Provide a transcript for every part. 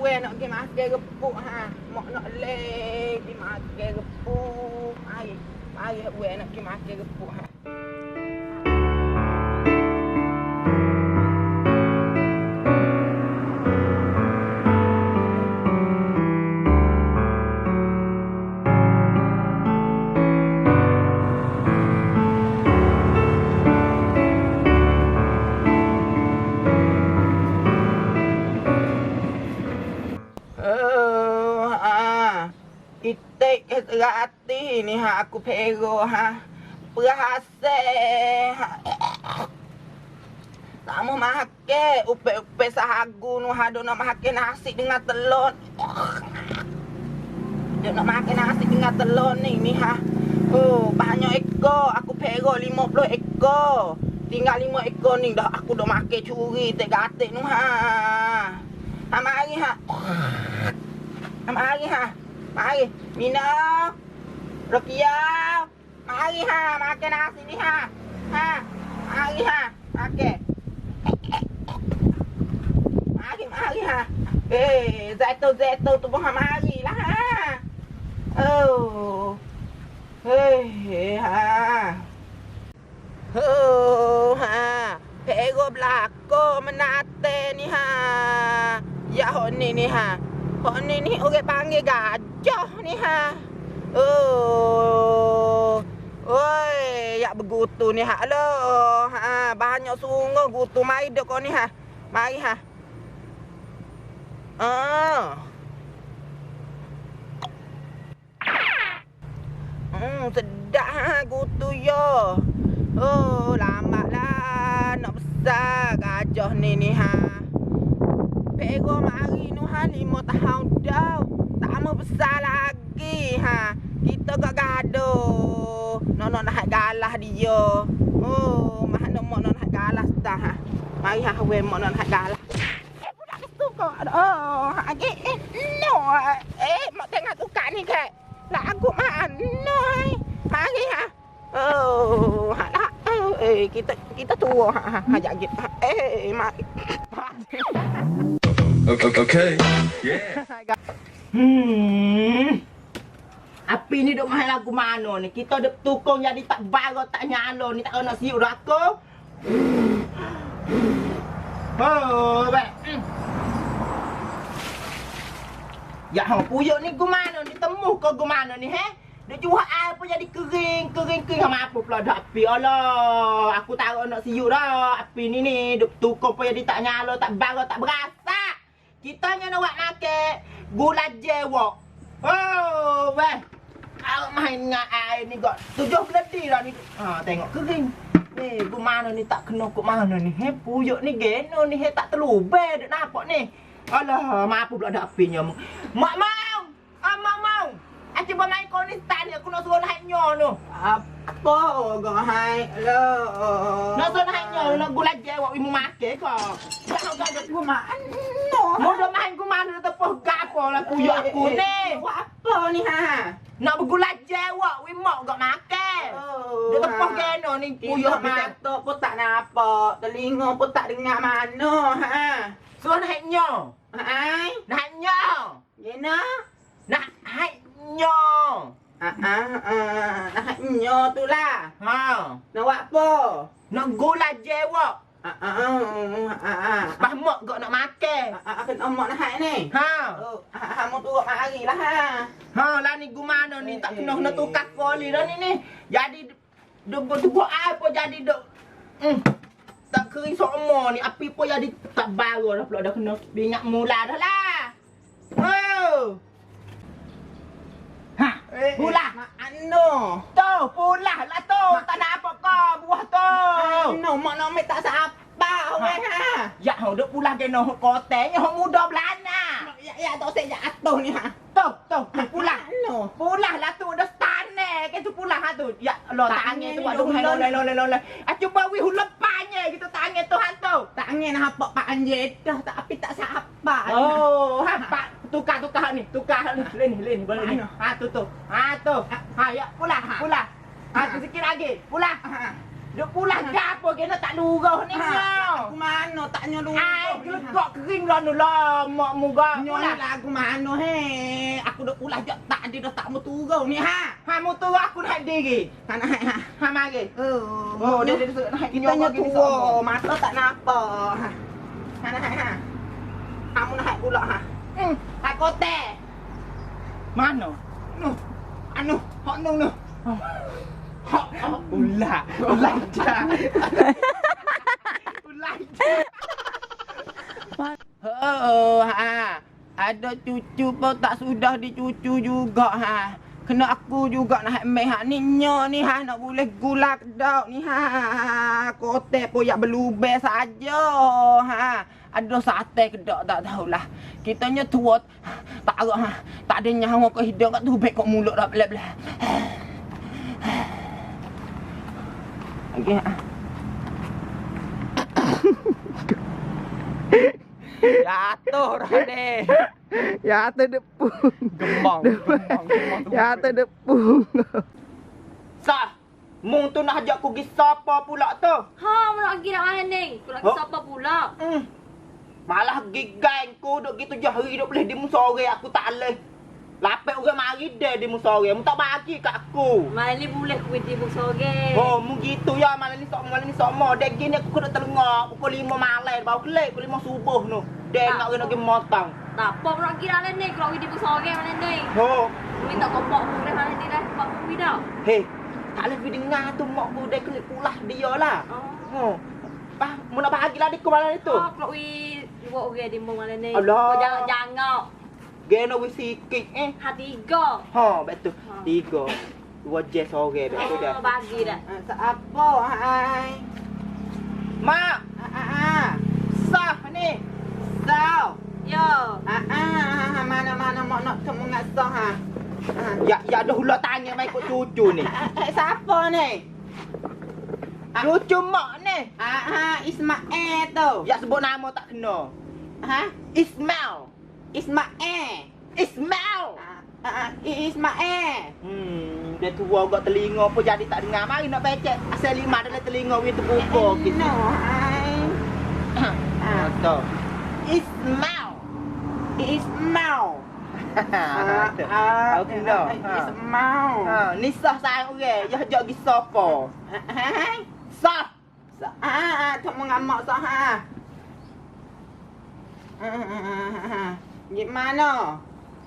we nak pergi makan gepuk ha. Mak nak le pergi makan gepuk. Mari. Mari we nak pergi makan gepuk ha. Ni ha pero ha. Tak makan upe-upe sahagu nu ha nak makan nasi dengan telur. Dok nak makan nasi dengan telur ni ni ha. Oh, banyak ekor. Aku pero 50 ekor. Tinggal 5 ekor ni dah aku dah makan curi tek gatik nu ha. Ha mari ha. Ha, mari ha. Mari. Mina. Rokia. Mari ha. Makan nasi ni ha. Ha. Mari ha. Makan. Mari, mari ha. Eh, Zaito, Zaito tu pun ha mari lah ha. Oh. Eh, ha. Oh, ha. Pero belakang menate ni ha. Ya, hok ni ni ha. Hok ni ni orang panggil gajah ni ha. Oh. Oi, ya begutu ni ha. Alo. Ha, banyak sungguh gutu mai dek kau ni ha. Mari ha. Ah. Hmm, sedap ha gutu yo. Oh, lambatlah nak besar gajah ni ni ha. Pero mari nu ha lima tahun dah. Tak mau besar lagi ha. Kita gak gaduh. Nak nak nak galah dia. Oh, mana mak nak nak galah dah. Mari ha we mak nak nak galah. Eh, budak tu kau. Oh, agi no. Eh, mak tengah tukar ni ke. Lah aku mak no. Mari ha. Oh, ha lah. Eh, kita kita tua ha ha. Ha. Eh, mari. Okay. Yeah. Hmm. Api ni duk main lagu mana ni? Kita duk tukung jadi tak baru tak nyala ni tak kena siuk aku. Oh, baik. Ya, ha, puyuk ni gimana ni? Temu kau gimana ni, he? Dia air pun jadi kering, kering, kering sama apa pula dah api. Alah, aku taruh nak siuk dah. Api ni ni, duk tukung pun jadi tak nyala, tak baru, tak berasa. Kita hanya nak buat makan gula jewok. Oh, weh. Kalau main dengan air ni kok tujuh keledi dah ni. Ha, tengok kering. Eh, ku mana ni tak kena kok mana ni. He, puyuk ni geno ni he tak terlubeh dek nampak ni. Alah, mampu pula dak apinya. Mak mau. Ah, mak mau. Ah, cuba main kau ni start ni aku nak suruh naik nyo tu. Apa kau hai? Alah. Nak suruh naik nyo nak gula jewok imu makan kau. Jangan kau ada ku mana. Mau dah main ku mana tepuh gapo lah puyuk aku ni. Buat apa ni ha? Nak bergula jewok wi mak gak makan. Oh, Dia tepuh geno ni mak. mata pun tak nampak. Telinga pun tak dengar mana. Ha. Suruh naik nyo. Hai. Naik nyo. Gina. Nak naik nyo. Ah ah ah. Nak nyo tu lah. Ha. Nak buat apa? Nak gula jewok. Ah ah ah ah. ah. Pas mak gak nak makan. Ah ah kena mak nak hai ni. Ha. Oh, ah ah mau turut mari lah ha. Ha lah ni gimana ni tak kena kena tukar koli dah ni ni. Jadi duk duk air pun jadi duk. Hmm. Tak kering semua ni api pun jadi tak baru dah pula dah kena minyak mula dah lah. Oh. Ha, pula. Mak anu. Tu, pula lah tu. Tak nak apa kau buah tu. Anu mak nak ambil tak sabar weh ha. Ya, hang duk pula kena kotenya hang muda belana. Ya ya tak usah jatuh ni ha. Tu, tu, pula. Anu. Pulah lah tu dah stane ke tu pulah ha tu. Ya tangan angin tu ni aduh dulu. hello hello hello hello. Ah cuba wi hulepanya gitu tangan tu han tu. Angin apa pak anjir dah tapi tak sabar. Oh, ha pak tukar tukar ni, tukar ni. Leni leni boleh ni. Mana? Ha tu tu. Ha tu. Ha ya pulah pulah. Ha tu sikit lagi. Pulah. Ha. Duk pulang ke apa kena tak lurah ni Ha, kau. Aku mana taknya lu. Ai gelegak kering lah nu lah mak muga. Nyo ni lagu mana he? Aku dah ulah jak tak ada dah tak mau turun ni ha. Ha motor aku nak diri. Ha nak ha. Ha mari. Oh, Oh dia dia dia nak kita nya tua, mata tak nampak. Ha. Ha nak ha. Kamu nak pula ha. Hmm, tak kote. Mana? Nu. Anu, hok nu nu. Hok. Ulah, ulah je. Ulah je. Oh, ha. Ada cucu pun tak sudah dicucu juga ha. Kena aku juga nak ambil hak ni nyo ni ha nak boleh gulak dak ni ha. Kote pun yak berlubeh saja ha. Ada sate ke dak tak tahulah. Kitanya tua tak arah ha. Tak ada nyawa ke hidung kat tu baik kat mulut dah belah-belah. Okey. ah. Jatuh dah deh. Ya terdepung. Gembang, gembang, gembang. Ya terdepung. Sah. Mung tu nak ajak aku pergi siapa pula tu? Ha, mana lagi nak main ni? Kau nak Oh. siapa pula? Hmm. Malah gigang ku duk gitu je hari duk boleh di sore aku tak leh. Lapet orang mari deh di sore. Mu tak bagi kat aku. Main ni boleh kuih di buk sore. Oh, mu gitu ya malam ni sok malam ni sok mo. Dek gini aku kena telengok pukul 5 malam baru kelik pukul 5 subuh tu. Dek nak kena pergi motong. Tak apa nak main ni? Kau nak kuih di buk sore mana ni? Oh, Minta kompok boleh mana ni dah? Kompok kuih dah. Hei, tak boleh dengar tu mak dah klik pulah dia lah. Oh. Oh. Pah, mu nak bagi lah di ke mana itu? Oh, kau kuih buat orang di mana ni? Alah. Kau jangan jangan. Gena wis sikit eh. Hati tiga. Ha, betul. Ha. Tiga. Dua je sore betul dah. Oh, bagi dah. Ha, apa hai? Mak, Ha ha ha. sah ni. Sao? Yo. Ha ha ha mana mana mak nak temu ngak sah ha. Ha. Ya, ya dah hula tanya mai ikut cucu ni. Siapa ni? Cucu mak ni. Ha ha Ismail tu. Ya sebut nama tak kena. Ha? Ismail. Ismail. Ismail. Ha ha Ismail. Hmm, dia tua agak telinga pun jadi tak dengar. Mari nak pecek. Asal lima dalam telinga we terbuka kita. No, hai. Ha, tu. Ismail. Ismail. Ha, tu. Ah, Tahu kena. Ha. ซะซะอาทำงานเหมาะซะฮะยิ่มาเนาะ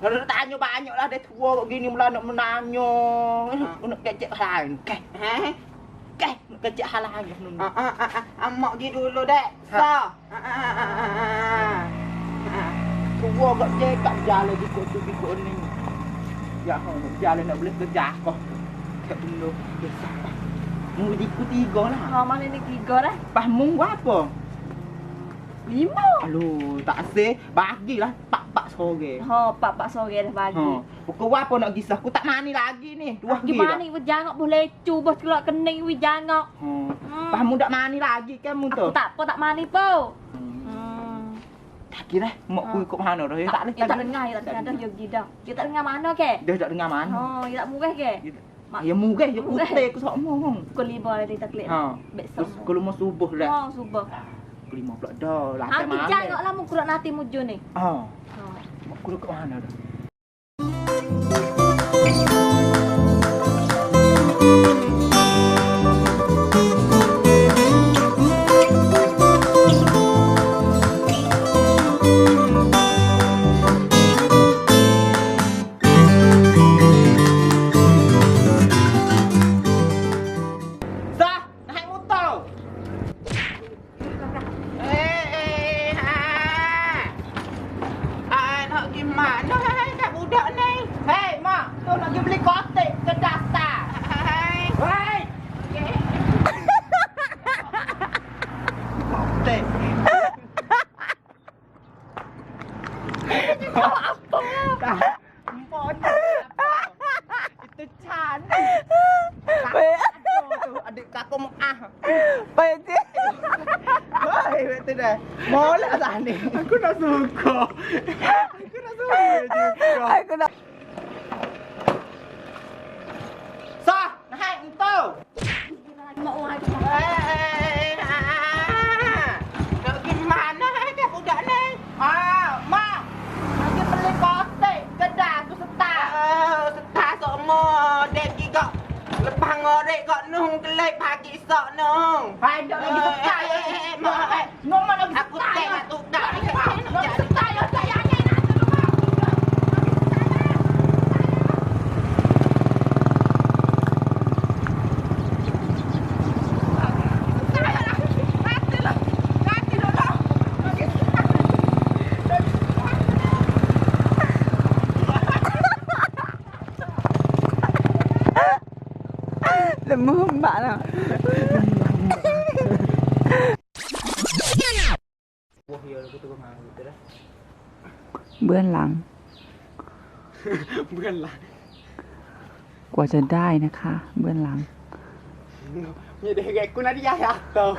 เราตายอยู่บ้านอยู่แล้วได้ทัวร์กินนี่มันเราหนามโย่แกเจ๊หายแกฮะแกแกเจ๊หายอยู่นู่นอะอะอะอะเหมาะกินดูเลยได้ซะทัวร์ก็เจ๊กับยาเลยดีกว่าตัวดีกว่านี่ยาหอมยาเลยนะเล็กก็ยาก็แค่ดูดูเด็กสาว di ku tiga lah. Ha, mana ni tiga dah? Pas mu apa? Lima. Aduh, tak sih. Bagilah pak-pak sore. Ha, pak pak sore dah bagi. Ha. Pukul apa nak gisah? Aku tak mani lagi ni. Dua hari Gimana dah. ni jangan boleh cuba kelak kening wi jangan. Ha. Hmm. Pas mu tak mani lagi kan mu tu. Aku tak apa tak mani po. Hmm. Hmm. Tak kira mak ku Ha. ikut mana dah. Ya, Tak. Ya tak dengar, ya tak dengar dah ya gida. Ya tak dengar mana ke? Dia tak dengar mana. Oh, ya tak murah ke? Mak- Ya murah je putih aku sok mu. Pukul lima dah tak klik. Ha. Besok. Kalau mau subuh dah. Oh, subuh. Pukul lima pula dah. Lah Ha, jangan lah mu kurang nanti muju ni. Ha. Ha. Mak ku ikut mana dah. Molek tak ni? Aku nak suka. Aku nak suka juga. Aku nak Sah, naik motor. Mak orang Eh, ngorek kok nung kelek pagi sok nung. Pada lagi sekai. Eh, Mak, eh, ngomong lagi Aku sekai. tengok Lemah mbak lah. Wah, ya aku tu mahu tu dah. เบื้องหลัง เบื้องหลัง กว่าจะได้นะคะ เบื้องหลัง Ni dah kayak aku nak dia ya. Kau.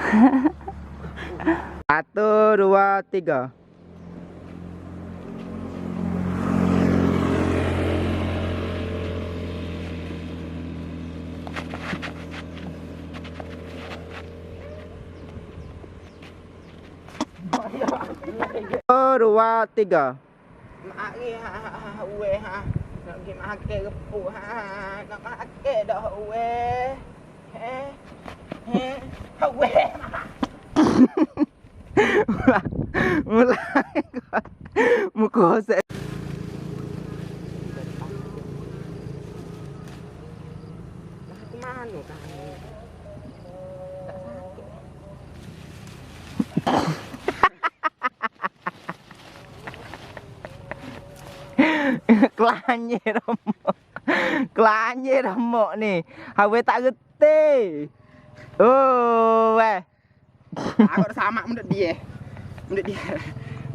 Satu, dua, tiga. Ha we. Mulai, mulai. Muka saya. Aku mana kan? Kelanye remuk. Kelanye remuk ni. Hawe tak reti. Oh, weh. Aku dah sama menurut dia. Menurut dia.